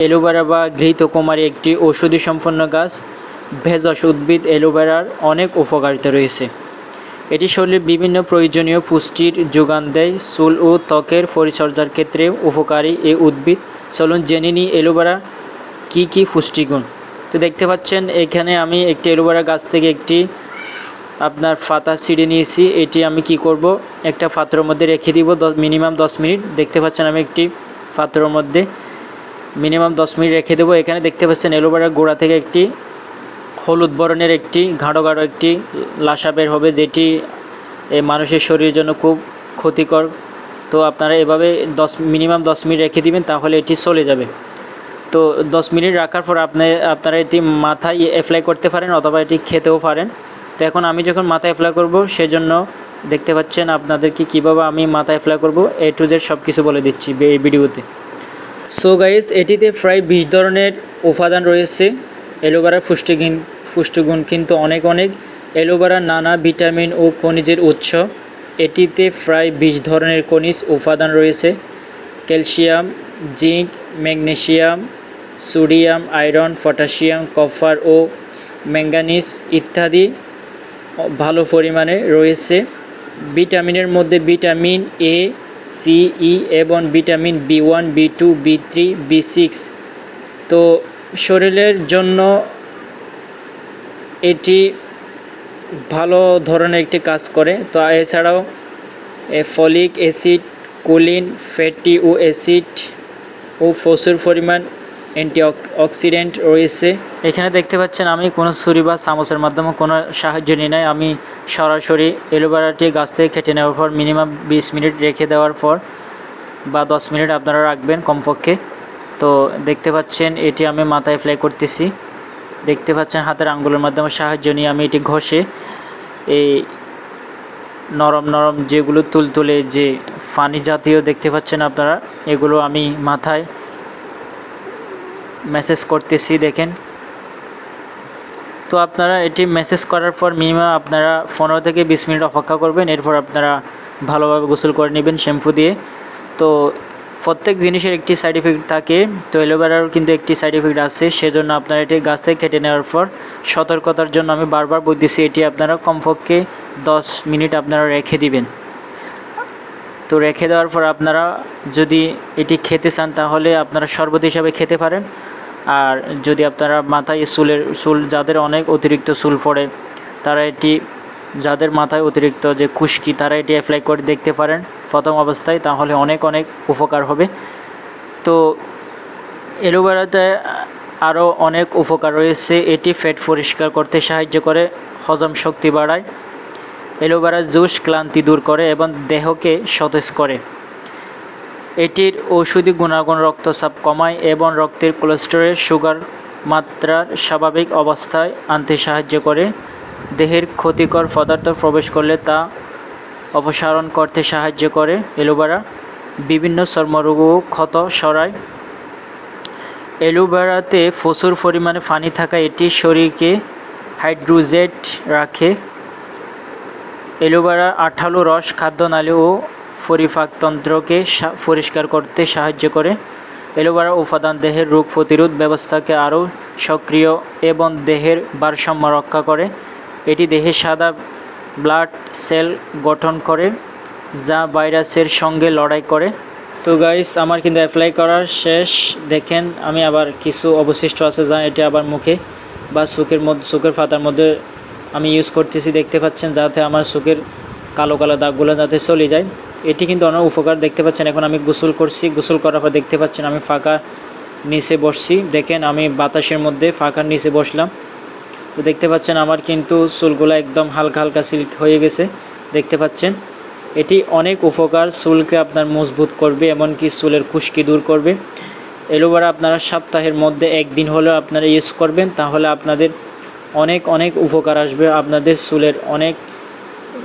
Aloe vera বা ঘৃতকুমারী একটি ঔষধি সম্পন্ন গাছ। ভেষজ উদ্ভিদ অ্যালোভেরার অনেক উপকারিতা রয়েছে। এটি শরীরের বিভিন্ন প্রয়োজনীয় পুষ্টির যোগান দেয়। চুল ও ত্বকের পরিচর্যার ক্ষেত্রে উপকারী এই উদ্ভিদ। চলুন জেনে নিই অ্যালোভেরা কী কী পুষ্টিগুণ। তো দেখতে পাচ্ছেন, এখানে আমি একটি অ্যালোভেরা গাছ থেকে একটি আপনার পাতা ছিঁড়ে নিয়েছি। এটি আমি কি করব? একটা পাত্রর মধ্যে রেখে দিব। মিনিমাম দশ মিনিট। দেখতে পাচ্ছেন আমি একটি পাত্রর মধ্যে মিনিমাম দশ মিনিট রেখে দেবো। এখানে দেখতে পাচ্ছেন অ্যালোভেরার গোড়া থেকে একটি হলুদ বর্ণের একটি গাঢ় গাঢ় একটি লাশা বের হবে যেটি এ, মানুষের শরীরের জন্য খুব ক্ষতিকর। তো আপনারা এভাবে দশ মিনিমাম দশ মিনিট রেখে দিবেন তাহলে এটি চলে যাবে। তো দশ মিনিট রাখার পর আপনি আপনারা এটি মাথায় অ্যাপ্লাই করতে পারেন অথবা এটি খেতেও পারেন। তো এখন আমি যখন মাথায় অ্যাপ্লাই করব সেজন্য দেখতে পাচ্ছেন আপনাদেরকে কীভাবে আমি মাথায় অ্যাপ্লাই করব। এ টু জেড সব কিছু বলে দিচ্ছি এই ভিডিওতে। সো গাইস এটিতে প্রায় বিশ ধরনের উপাদান রয়েছে। অ্যালোভেরার পুষ্টিগুণ পুষ্টিগুণ কিন্তু অনেক অনেক। অ্যালোভেরার নানা ভিটামিন ও খনিজের উৎস। এটিতে প্রায় বিশ ধরনের খনিজ উপাদান রয়েছে। Calcium, zinc, magnesium, sodium, iron potassium copper ও ম্যাঙ্গানিজ ইত্যাদি ভালো পরিমাণে রয়েছে। ভিটামিনের মধ্যে ভিটামিন এ সি, ই এবং vitamin B one, B two, B three, B six. তো শরীরের জন্য এটি ভালো ধরনের একটি কাজ করে। তো এছাড়াও ফলিক অ্যাসিড, কোলিন, ফ্যাটি ও অ্যাসিড ও প্রচুর পরিমাণ অ্যান্টি অক্সিডেন্ট রয়েছে। এখানে দেখতে পাচ্ছেন আমি কোনো ছুরি বা চামচের মাধ্যমে কোনো সাহায্য নিই নাই। আমি সরাসরি এলোভেরাটি গাছ থেকে কেটে নেওয়ার পর মিনিমাম বিশ মিনিট রেখে দেওয়ার পর বা দশ মিনিট আপনারা রাখবেন কমপক্ষে। তো দেখতে পাচ্ছেন, এটি আমি মাথায় অ্যাপ্লাই করতেছি। দেখতে পাচ্ছেন হাতের আঙ্গুলের মাধ্যমে সাহায্য নিয়ে আমি এটি ঘষে এই নরম নরম যেগুলো তুলতুলে যে ফানি জাতীয় দেখতে পাচ্ছেন আপনারা, এগুলো আমি মাথায় মেসেজ করতেছি, দেখেন। তো আপনারা এটি মেসেজ করার পর মিনিমাম আপনারা পনেরো থেকে বিশ মিনিট অপেক্ষা করবেন, এরপর আপনারা ভালোভাবে গোসল করে নেবেন শ্যাম্পু দিয়ে। তো প্রত্যেক জিনিসের একটি সাইড এফেক্ট থাকে, তো অ্যালোভেরারও কিন্তু একটি সাইড এফেক্ট আছে, সেজন্য আপনারা এটি গাছ থেকে কেটে নেওয়ার পর সতর্কতার জন্য আমি বারবার বলতেছি, এটি আপনারা কমপক্ষে দশ মিনিট আপনারা রেখে দিবেন। তো রেখে দেওয়ার পর আপনারা যদি এটি খেতে চান, তাহলে আপনারা শরবত হিসাবে খেতে পারেন। আর যদি আপনারা মাথায় চুলের, চুল যাদের অনেক অতিরিক্ত চুল পড়ে, তারা এটি, যাদের মাথায় অতিরিক্ত যে খুশকি, তারা এটি অ্যাপ্লাই করে দেখতে পারেন প্রথম অবস্থায়, তাহলে অনেক অনেক উপকার হবে। তো অ্যালোভেরাতে আরও অনেক উপকার রয়েছে, এটি ফ্যাট পরিষ্কার করতে সাহায্য করে, হজম শক্তি বাড়ায়। অ্যালোভেরা জুস ক্লান্তি দূর করে এবং দেহকে সতেজ করে। এটির ঔষধি গুণাগুণ রক্তচাপ কমায় এবং রক্তের কোলেস্টেরল সুগার মাত্রার স্বাভাবিক অবস্থায় আনতে সাহায্য করে। দেহের ক্ষতিকর পদার্থ প্রবেশ করলে তা অপসারণ করতে সাহায্য করে। এলোভেরা বিভিন্ন চর্মরোগ ক্ষত সরায় অ্যালোভেরাতে প্রচুর পরিমাণে পানি থাকা এটি শরীরকে হাইড্রোজেট রাখে। অ্যালোভেরার আঠালো রস, খাদ্যনালী ও পরিপাকতন্ত্রকে পরিষ্কার করতে সাহায্য করে। অ্যালোভেরা উপাদান দেহের রোগ প্রতিরোধ ব্যবস্থাকে আরও সক্রিয় এবং দেহের ভারসাম্য রক্ষা করে। এটি দেহের সাদা ব্লাড সেল গঠন করে, যা ভাইরাসের সঙ্গে লড়াই করে। তো গাইস, আমার কিন্তু অ্যাপ্লাই করার শেষ। দেখেন, আমি আবার কিছু অবশিষ্ট আছে যা এটি আবার মুখে বা চোখের মধ্যে, চোখের ফাতার মধ্যে আমি ইউজ করতেছি। দেখতে পাচ্ছেন যাতে আমার চোখের কালো কালো দাগগুলো যাতে চলে যায়। এটি কিন্তু অনেক উপকার দেখতে পাচ্ছেন। এখন আমি গোসল করছি। গোসল করার পর দেখতে পাচ্ছেন আমি ফাঁকা নিচে বসছি। দেখেন আমি বাতাসের মধ্যে ফাঁকার নিচে বসলাম। তো দেখতে পাচ্ছেন আমার কিন্তু চুলগুলো একদম হালকা হালকা সিল্ক হয়ে গেছে। দেখতে পাচ্ছেন, এটি অনেক উপকার। চুলকে আপনার মজবুত করবে, এমনকি চুলের খুশকি দূর করবে। অ্যালোভেরা আপনারা সপ্তাহের মধ্যে একদিন হলেও আপনারা ইউজ করবেন। তাহলে আপনাদের অনেক অনেক উপকার আসবে। আপনাদের চুলের অনেক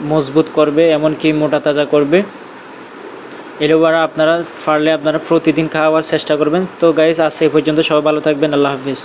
মজবুত করবে, এমনকি মোটা তাজা করবে। অ্যালোভেরা আপনারা পারলে আপনারা প্রতিদিন খাওয়ার চেষ্টা করবেন। তো গাইজ আজ এই পর্যন্ত সবাই ভালো থাকবেন। আল্লাহ হাফিজ।